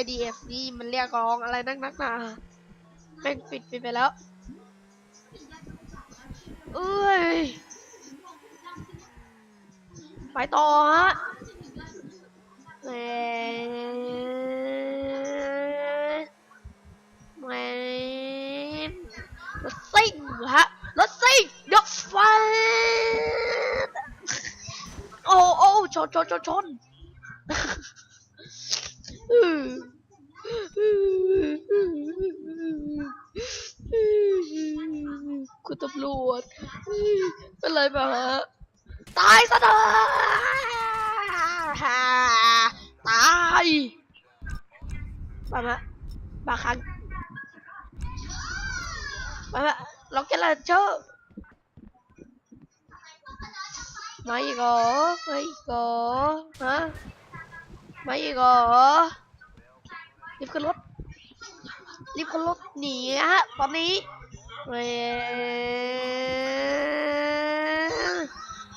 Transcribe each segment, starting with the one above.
IDF นี่มันเรียกร้องอะไรนักนักหนาแม่งปิดไปไปแล้วเอ้ย ไปต่อฮะแหมแหมรถซิ่งฮะรถซิ่งยกไฟโอ้โอ้ชนชนชนชน คุณตำรวจเป็นไรมาฮะตายซะเถอะตายมามามาคังมามาล็อกเกลเลเจอร์มาอีกเหรอมาอีกเหรอฮะ มาอีกเหรอรีบขึ้นรถรีบขึ้นรถหนีฮะตอนนี้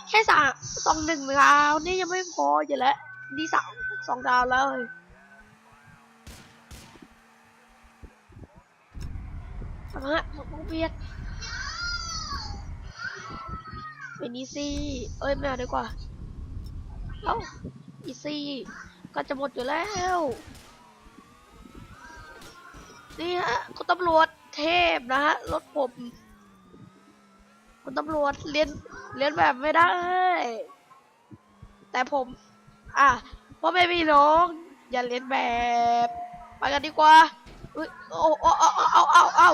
แค่สามสองหนึ่งดาวนี่ยังไม่พออยู่แล้วนี่สามสองดาวแล้วเลยทำฮะต้องเบียดเป็นอีซี่ เอ้ยไม่เอาดีกว่า เอ้าอีซี่ ก็จะหมดอยู่แล้ว นี่ฮะคุณตำรวจเทพนะฮะรถผมคุณตำรวจเรียนเรียนแบบไม่ได้ แต่ผม อะพ่อแม่พี่น้อง อย่าเรียนแบบ ไปกันดีกว่าอุ้ยโอ้โอ้เอาเอาเอาเอา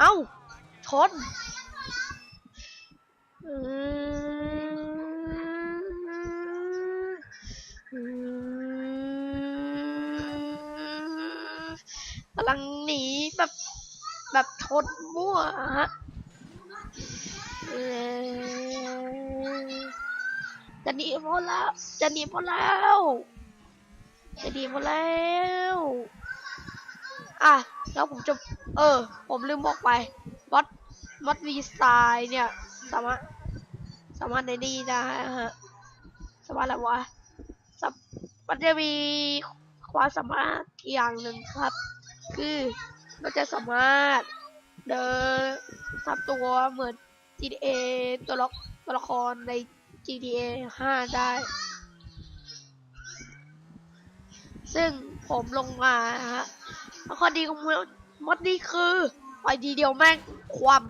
เอาชนอืมอืมกำลังหนีแบบ แบบชนมั่วอะฮะจะหนีพ้นแล้ว จะหนีพ้นแล้ว จะหนีพ้นแล้ว อะ แล้วผมจะ เออ ผมลืมบอกไปวัดวัดวีสไตล์เนี่ย สามารถ สามารถในนี่ได้ฮะ สามารถอะไรวะสัมมันจะมีความสามารถอีกอย่างหนึ่งครับ คือมันจะสามารถ เดินทำตัวเหมือน GTA ตัวละตัวละครใน GTA 5 ได้ ซึ่งผมลงมาฮะแล้วข้อดีของมดนี้คือไปดีเดียวแม่งความ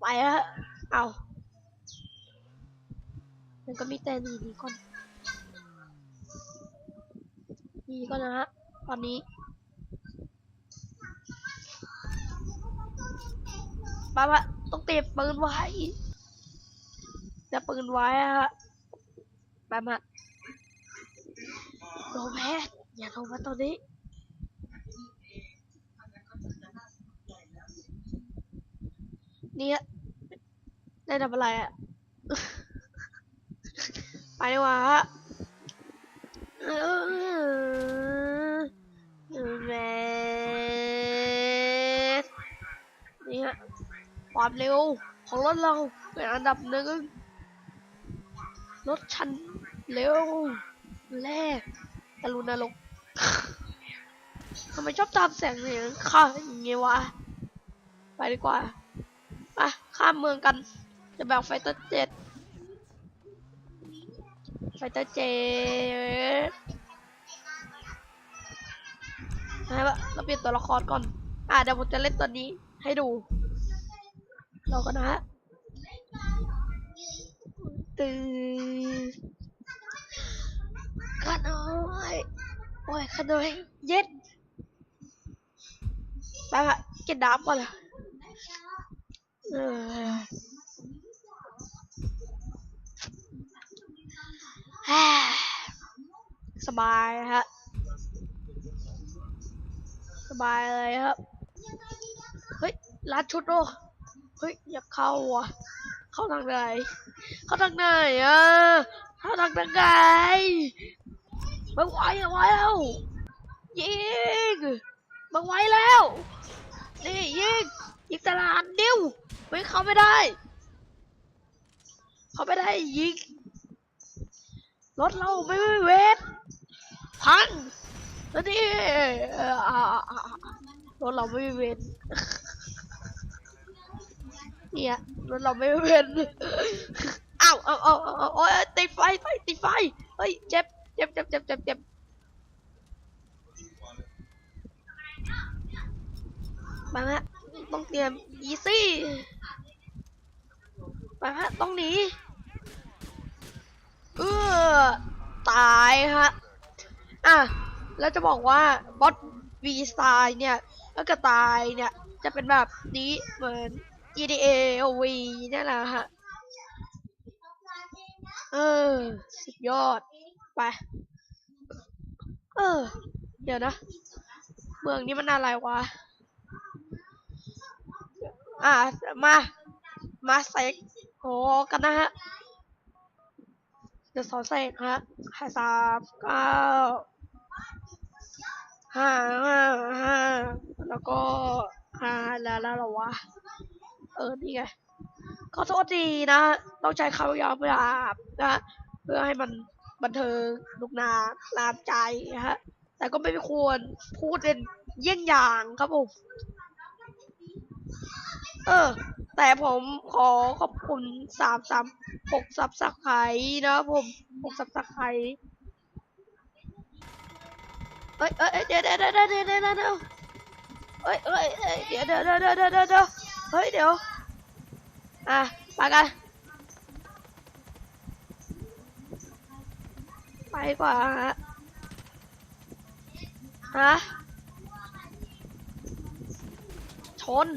ไปฮะเอามันก็มีแต่หนีหนีก่อนหนีก่อนนะฮะ ตอนนี้ ป้าปะต้องเตรียมปืนไว้จะปืนไว้อะฮะป้ามาโรแพทอย่าโทรมาตอนนี้เนี่ยได้ทำอะไรอะไปดีกว่าฮะแม่สนี่ฮะ ความเร็วของรถเราเป็นอันดับหนึ่งรถชันเร็วแรกกรุณาลงทำไมชอบตามแสงเสียงข้าอย่างเงี้วะ ไปดีกว่าไปข้ามเมืองกัน จะแบกไฟเตอร์เจ็ดไฟเตอร์เจ็ดให้ปะเราเปลี่ยนตัวละครก่อน อะเดี๋ยวผมจะเล่นตัวนี้ให้ดู รอกันนะฮะตื่นขาน้อยโอ้ยขาน้อยเย็ดไปฮะกินน้ำก่อนเลยสบายฮะ สบายเลยครับ เฮ้ยร้านชุดโอ้ เฮ้ยอยากเข้าว่ะ เข้าทางไหน เข้าทางไหนอะเข้าทางไหนไม่ไหวแล้วไหวแล้วยิงไม่ไหวแล้ว นี่ยิงยิงตลาดนิ้วไม่เข้าไม่ได้ เข้าไม่ได้ยิงรถเราไม่ไม่เวทพังแล้วนี่รถเราไม่เวน เนี่ยรถเราไม่มีเวนอ้าวอ้าวอ้าวอ้าวโอ้ยติดไฟไฟติดไฟเฮ้ยเจ็บเจ็บเจ็บเจ็บเจ็บเจ็บมาฮะต้องเตรียมอีซี่มาฮะต้องหนีเออตายฮะอะแล้วจะบอกว่าบอสวีสไตล์เนี่ยถ้าเกิดตายเนี่ยจะเป็นแบบนี้เหมือน GTA V นี่แหละฮะ เออ สุดยอด ไป เออ เดี๋ยวนะ เมืองนี้มันอะไรวะ อะมา มาเซ็กโหกันนะฮะ เดี๋ยวสอนเสกฮะห้าสามเก้าห้าห้าห้าแล้วก็ห้าแล้วแล้วหรอวะ ออนี่ไงขอโทษทีนะต้องใช้คำยาวหยาบนะเพื่อให้มันบันเทิงลุกนาลามใจฮะ แต่ก็ไม่ควรพูดเป็นเยี่ยงอย่างครับผมเออ แต่ผมขอขอบคุณสามสามหกซับสไครนะผมหกซับสไครเอ้ยเอ้ยเดี๋ยวเดี๋ยวเดี๋ยวเดี๋ยวเดี๋ยวเอ้ยเอ้ยเดี๋ยวเดี๋ยวเดี๋ยวเดี๋ยวเฮ้ยเดี๋ยว อะไปกันไปกว่าฮะฮะชน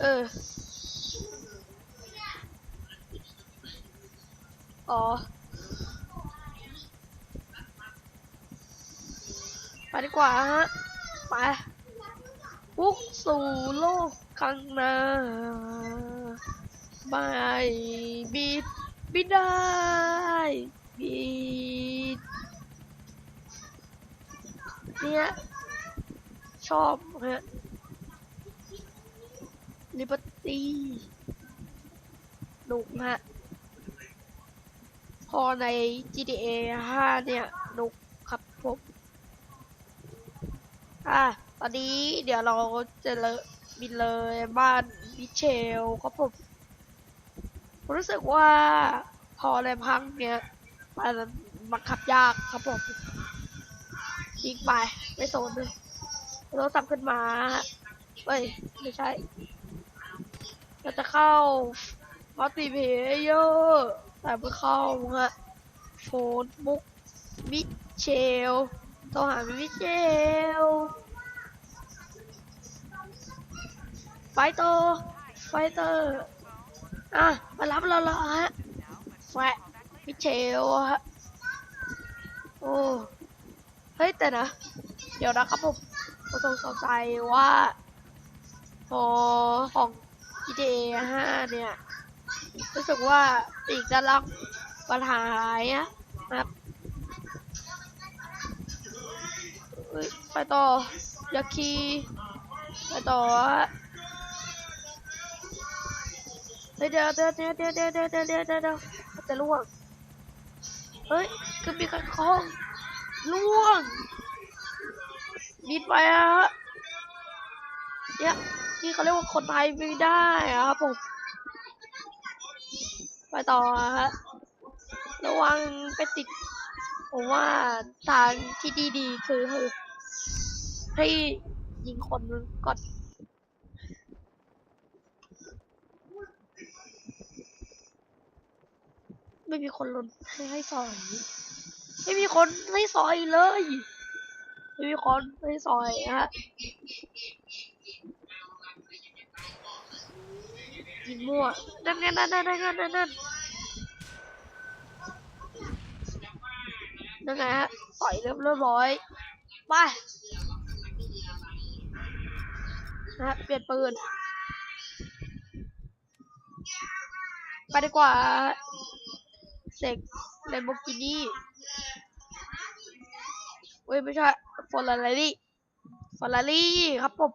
เออ อ๋อ ไป ดีกว่าฮะ ไปพุกสู่โลกข้างหน้าไม่บิดบิดได้บิดเนี่ย ชอบฮะลิเบอร์ตี้หนุกฮะ พอใน GTA 5 เนี่ยหนุกครับผม อะตอนนี้เดี๋ยวเราจะเลบินเลยบ้านมิเชลครับผมรู้สึกว่าพอในพังเนี่ยมันบังคับยากครับผมยิงไปไม่สนเลยโทรศัพท์ขึ้นมาเฮ้ยไม่ใช่เราจะเข้ามัลติเพเยอร์แต่ไม่เข้าฮะโฟนบุ๊กมิเชล โทรหามิเชลไฟเตอร์ไฟเตอร์ อะ มารับเราแล้วฮะแฟะมิเชลฮะ โอ้ เฮ้ย แต่นะ เดี๋ยวนะครับผมผมสงสัยว่าพอของ GTA 5 เนี่ย รู้สึกว่าปีกด้านล่างปัญหาหายอะนะครับ เฮ้ยไปต่อยาคีไปต่อเฮ้ยเดี๋ยวเดี๋ยวเดี๋ยวเดี๋ยวเดี๋ยวเดี๋ยวเดี๋ยวเดี๋ยวเดี๋ยวจะล่วงเฮ้ยคือมีการคล้องล่วงนิดไปอะฮะเนี่ยที่เขาเรียกว่าคนไทยไม่ได้อะครับผมไปต่อฮะระวังไปติด ผมว่าทางที่ดีๆคือให้ยิงคนก่อนไม่มีคนลนให้ให้สอยไม่มีคนให้สอยเลย ไม่มีคนให้สอยฮะยิงมั่วนั่นนั่นนั่นนั่นนั่นนั่น นั่นไงฮะต่อยเรียบร้อยไปนะฮะเปลี่ยนปืนไปดีกว่าเสกเลนโบกินี่เว้ยไม่ใช่ฟอร์รารี่ฟอร์รารี่ครับผม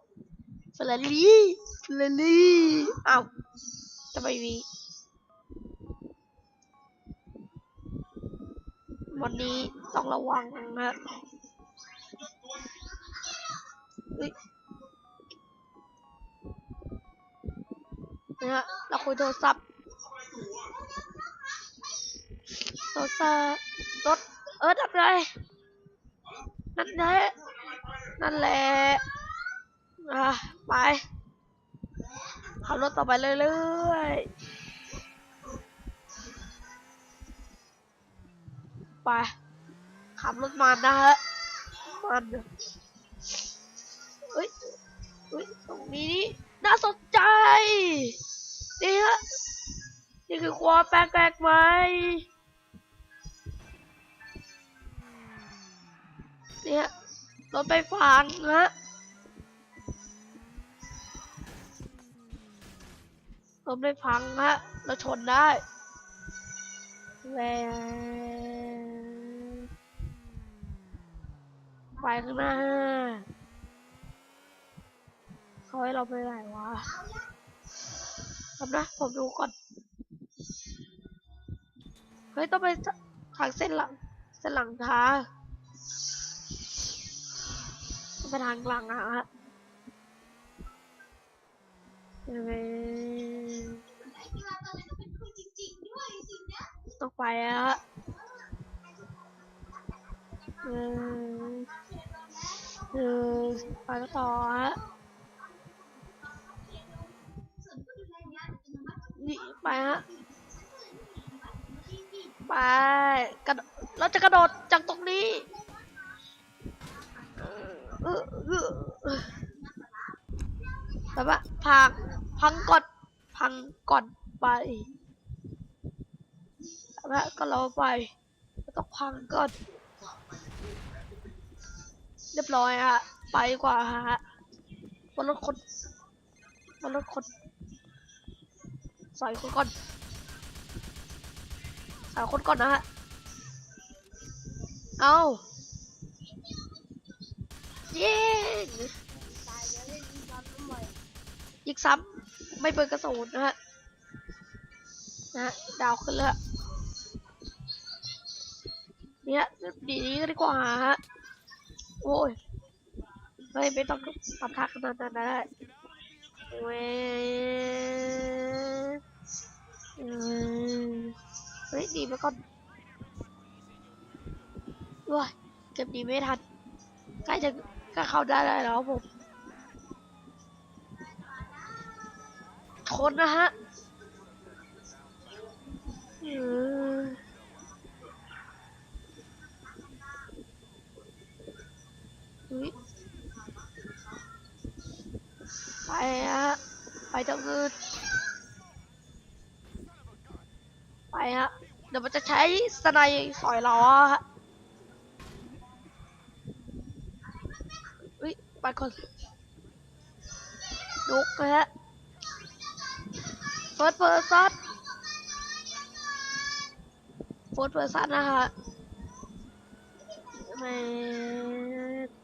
ฟอร์รารี่ฟอร์รารี่อ้าวไมมี วันนี้ต้องระวังนะเฮ้ยเนี่ยเราคุยโทรศัพท์โทรศัพท์รถเออนั่นไงนั่นแหละนั่นแหละอะไปขับรถต่อไปเรื่อยๆ ไป ขับรถมันนะฮะมันเฮ้ยเฮ้ยตรงนี้นี่น่าสนใจ นี่ฮะนี่คือความแปลกๆไหมเนี่ยรถไปฟังฮะรถไม่พังฮะเราชนได้แหว ไปข้างหน้าเขาให้เราไปไหนวะทำนะผมดูก่อน เฮ้ย ต้องไปทางเส้นหลัง เส้นหลังทางต้องไปทางหลังอะฮะเอ้ยต้องไปอะฮะเออ เออไปต่อฮะนี่ไปฮะไปกระโดเราจะกระโดดจากตรงนี้เออเออแบบว่าพังพังก่อนพังก่อนไปแบบว่าก็เราไปก็ต้องพังก่อน เรียบร้อยฮะ ไปกว่าฮะบนรถคนบนรถคนใส่คนก่อนหาคนก่อนนะฮะ เอาเย้ยิงซ้ำไม่เปิดกระสุนนะฮะ นะฮะดาวขึ้นแล้วเนี่ยดีนี้ดีกว่าฮะ โอ้ยเฮ้ยไม่ต้องทำท่าขนาดนั้นได้เว้เออเฮ้ยหนีมาก่อนว้ายเก็บหนีไม่ทันใกล้จะก็เข้าได้แล้วผมชนนะฮะเออเฮ้ย ไปฮะ ไปทางอื่นไปฮะ เดี๋ยวมันจะใช้สไนสอยเราอฮะอุ้ยไปก่อนลุกนะฮะเฟิร์สเพอร์ซันเฟิร์สเพอร์ซันนะฮะแม่ดูเฟิร์สเพอร์ซันนี่ฮะตายอะตายลองวินอืมนี่ฮะเฮ้ยไป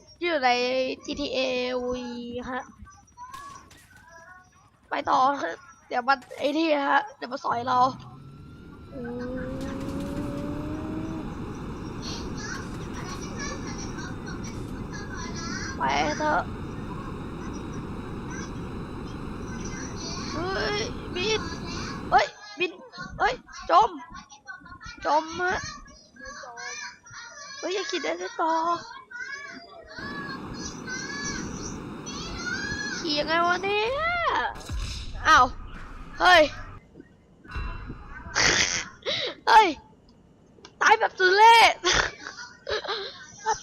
อยู่ใน GTA V ฮะ ไปต่อฮะ เดี๋ยวมันไอ้นี่ฮะ เดี๋ยวมาสอยเราไปเถอะเฮ้ยบินเฮ้ยบินเฮ้ย จม จมฮะเฮ้ยอย่าคิดได้ต่อ ขี่ยังไงวะเนี่ย อ้าว เฮ้ย เฮ้ย ตายแบบสุดเล่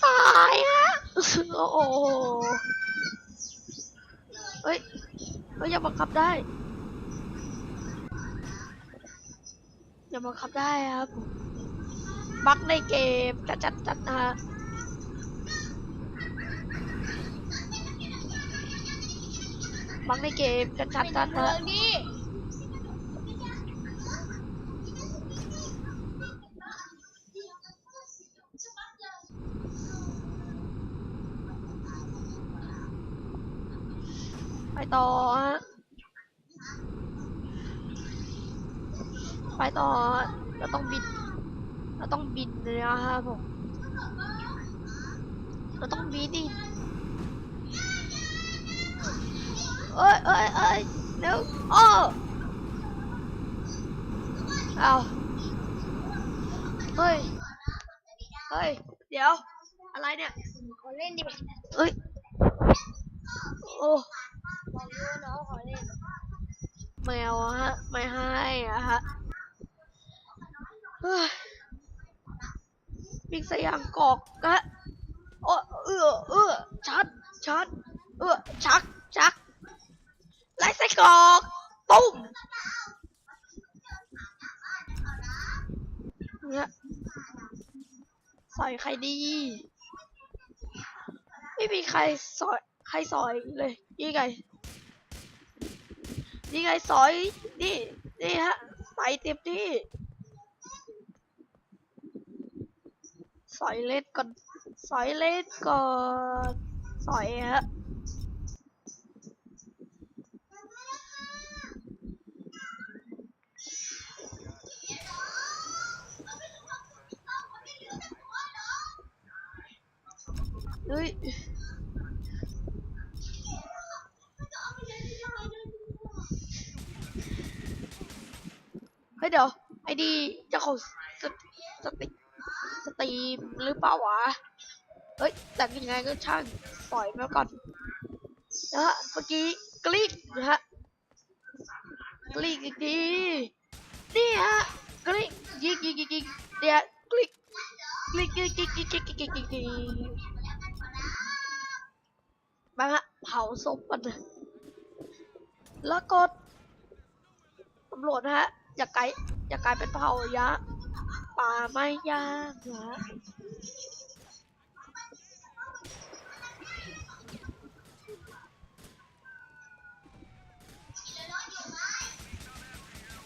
ตายฮะ โอ้โหเฮ้ย เฮ้ยอย่าบังคับได้อย่าบังคับได้ครับ บักในเกมจัดจัดจัดนะ ฮะบักในเกมจัดจัดจัดนะฮะดิไปต่อฮะไปต่อฮะเราต้องบินเราต้องบินเลยนะครับผมเราต้องบินดิ เอ้ยเอ้ยเอ้ยเร็วอ้อเอาเฮ้ย เฮ้ย เดี๋ยว อะไรเนี่ยขอเล่นดิเอ้ย โอ้บอเลยน้องขอเล่นแมวฮะ ไม่ให้อะฮะเฮ้ยวิ่งสยามกอกนะฮะโอ้เออเออชัดชัดเออชัก กไล่ไส้กรอกตุ้มเนี่ยสอยใครดี ไม่มีใครสอยใครสอยเลยนี่ไงนี่ไงสอยนี่นี่ฮะใส่เต็มที่สอยเล่นก่อนสอยเล่นก่อนสอยฮะ เฮ้ย เดี๋ยว ไอ้ดีเจ้าของสตสติสตรีมหรือเปล่าวะ เฮ้ย แต่ยังไงก็ช่างปล่อยมาก่อนนะฮะเมื่อกี้กลิ้งนะฮะกลิ้งอีกทีนี่ฮะกลิ้งยิงยิงยิงยิงเดี๋ยวกลิ้งกลิ้งกลิ้งกลิ้งกลิกลิ้งกลิกกลิกลิ้งมาฮะเผาศพมันแล้วกดตำรวจนะฮะ อย่ากลายอย่ากลายเป็นเผ่ายะป่าไม่ย่างนะ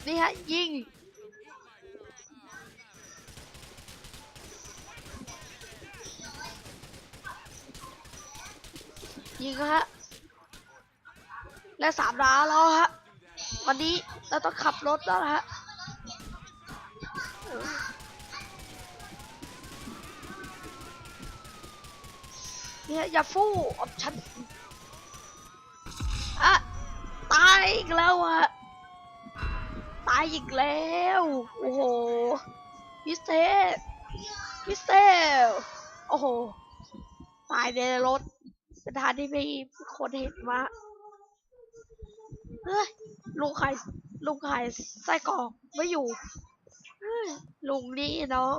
นี่ฮะยิงยิงฮะและสามดาวแล้วฮะ วันนี้เราต้องขับรถแล้วนะฮะเนี่ยอย่าฟู่อดฉันอะตายอีกแล้วอะตายอีกแล้ว โอ้โหพิเศษพิเศษโอ้โห ตายในรถเป็นทางที่ไม่คนเห็นว่าเฮ้ย ลุงขายลุงขายไส้กรอกไม่อยู่ลุงนี่เนาะ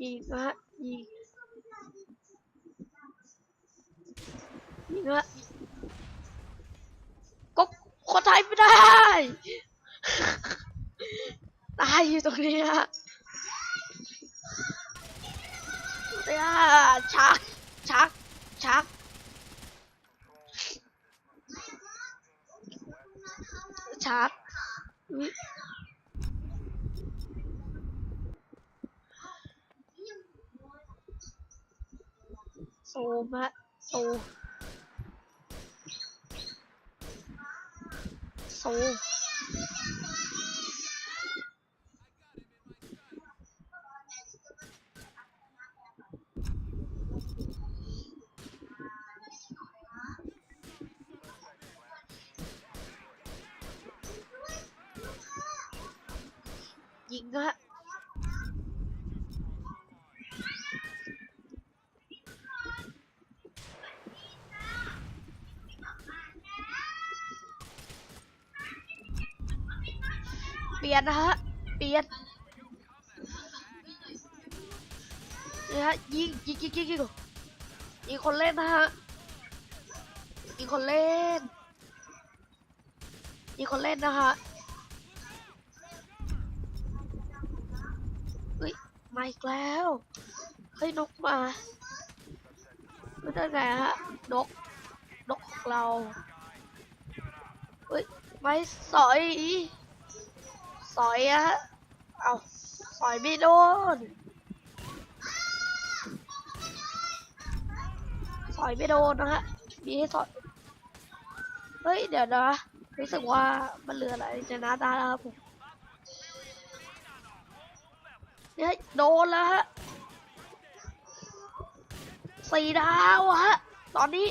ยิงฮะยิงยิงฮะก็คนไทยไม่ได้ ตายอยู่ตรงนี้ฮะเนี่ยชักชักชัก ชาร์จอุ๊ยโซมะโซ โซ ยิงฮะเปลี่ยนนะฮะ เปลี่ยนนี่ฮะยิงยิงยิงยิงยิงยิงคนเล่นนะฮะยิงคนเล่นมีคนเล่นนะคะ มาอีกแล้วเฮ้ยนกมาไม่ได้ไงฮะนกนกของเราเฮ้ยไม่สอยสอยอะฮะเอาสอยไม่โดนสอยไม่โดนนะฮะมีให้สอยเฮ้ยเดี๋ยวนะรู้สึกว่ามันเหลืออะไรจะนาตาแล้วครับผม เนี่ยโดนแล้วฮะสี่ดาวฮะ ตอนนี้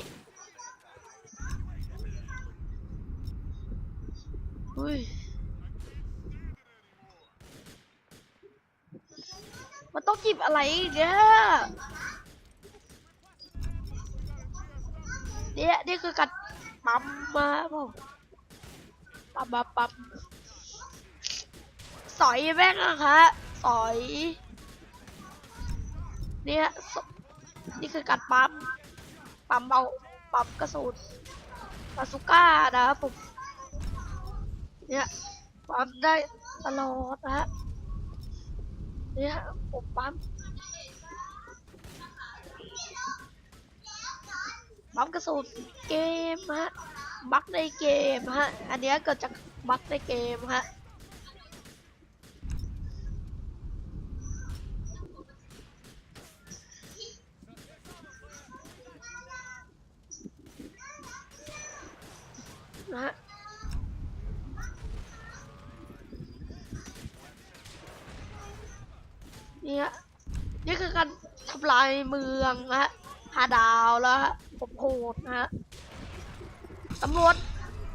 อุ้ยมันต้องจิบอะไรเนี่ยเนี่ยนี่คือการปั๊มมาผมปั๊มมาปั๊มสอยแม่งอะคะ อย เนี่ยนี่คือการปั๊ม ปั๊มเบา ปั๊มกระสุนบาสุก้านะครับผม เนี่ยปั๊มได้ตลอดนะฮะ เนี่ยผมปั๊ม ปั๊มกระสุนเกมฮะ บั๊กในเกมฮะ อันนี้เกิดจากบั๊กในเกมฮะ เนี่ยนี่คือการทำลาย เมืองนะฮะหาดาวแล้วฮะผมโหดนะฮะตำรวจ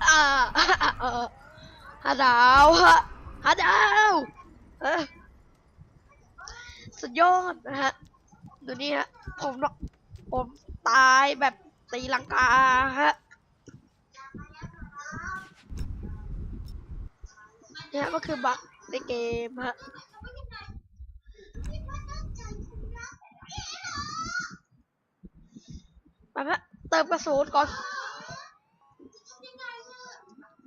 อ่าเออหาดาวฮะหาดาวสุดยอดนะฮะดูนี่ฮะผมผมตายแบบตีลังกาฮะเนี่ยก็คือบั๊กในเกมฮะ ไปฮะเติมกระสุนก่อน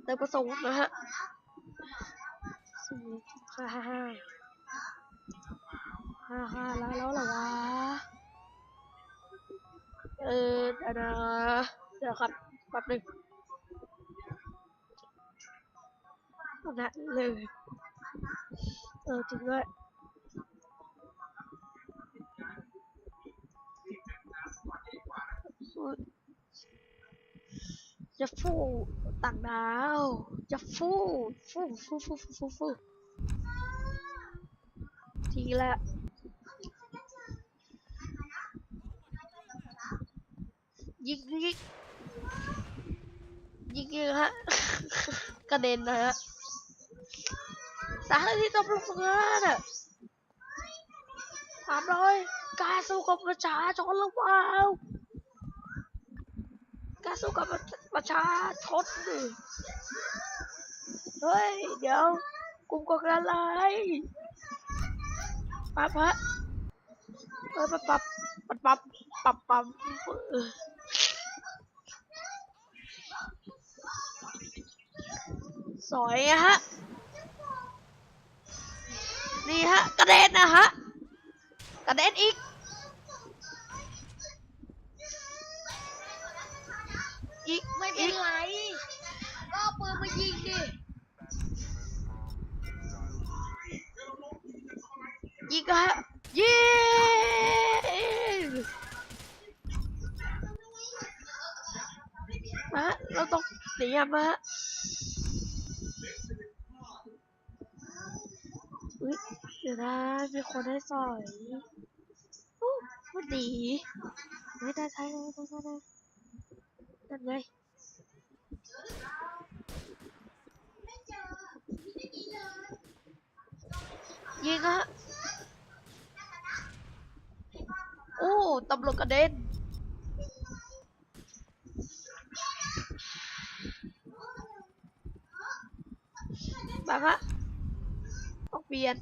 เติมกระสุนนะฮะสี่ห้าห้าห้าห้าห้าแล้วแล้วเหรอวะ เออเดี๋ยวนะเดี๋ยวครับแป๊บหนึงนะเลย เออจริงด้วย จะฟูต่างดาวจะฟูฟูฟูฟูฟูฟูฟูทีละยิงยิงยิงยิงฮะกระเด็นนะฮะสารที่ตำรวจงานอะถามหน่อยการสู้กับประชาชนหรือเปล่า กล้าสู้กับประชาชนดิเฮ้ย เดี๋ยวกลุ่มก่อการร้ายปั๊บฮะเออปั๊บปั๊บปั๊บปั๊บปั๊บปั๊บสอยอะฮะ นี่ฮะ กระเด็นนะฮะ กระเด็นอีก เป็นไรก็เอาปืนมายิงดิ ยิงฮะยิงมาฮะเราต้องหนีอะมาฮะอุ๊ยเดี๋ยวนะมีคนให้สอยอู้มันดีไม่ได้ใช่ได้ได้ได้ได้นั่นไง ยิงฮะโอ้ตำรวจกระเด็นแบบฮะต้องเปลี่ยน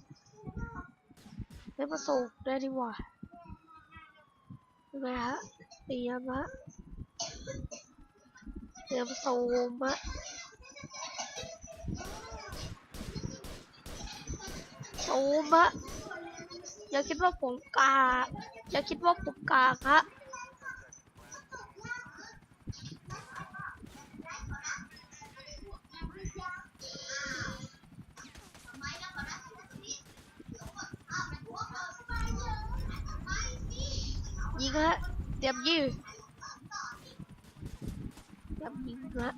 ได้มาสูบได้ดีกว่ายังไงฮะเตรียมฮะเตรียมสูมฮะ ตูมฮะอย่าคิดว่าผมกาอย่าคิดว่าผมกากฮะยิงฮะเตรียมยิงเตรียมยิงฮะ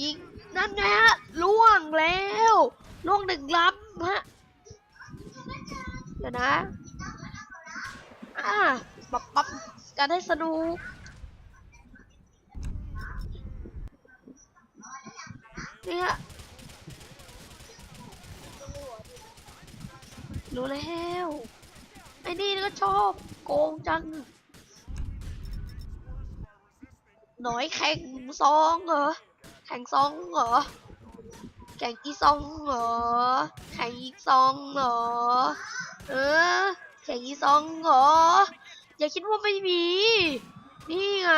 ยิงนั่นไงฮะล่วงแล้ว ล่วงหนึ่งล้ำฮะ เดี๋ยวนะอ่าปับปับการให้สนุกนี่ฮะรู้แล้วไอ้นี่ก็ชอบโกงจังหน่อยแข่งซองเหรอ แข่งซองเหรอ แข่งอีซองเหรอ แข่งอีซองเหรอ เออ แข่งอีซองเหรอ อย่าคิดว่าไม่มี นี่ไง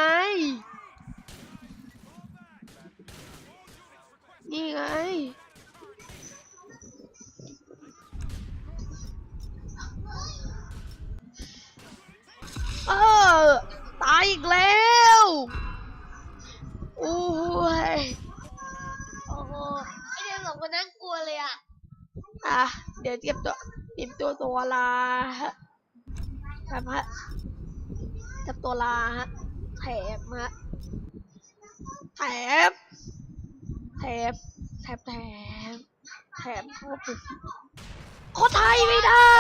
นี่ไง เออ ตายอีกแล้วโอ้ยโอ้ อเด็กสองคนนั้นกลัวเลยอะ อะ เดี๋ยวเตรียมตัวเตรียมตัวตัวลาฮะครับฮะเตรียมตัวลาฮะแถมฮะแถมแถมแถมแถมแถมโคตรไทยไม่ได้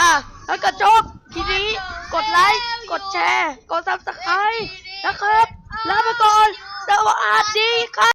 อะ แล้วก็จบทีนี้กดไลค์ กดแชร์ กดซับสไครต์นะครับ แลาไปก่อนสวัสดีครับ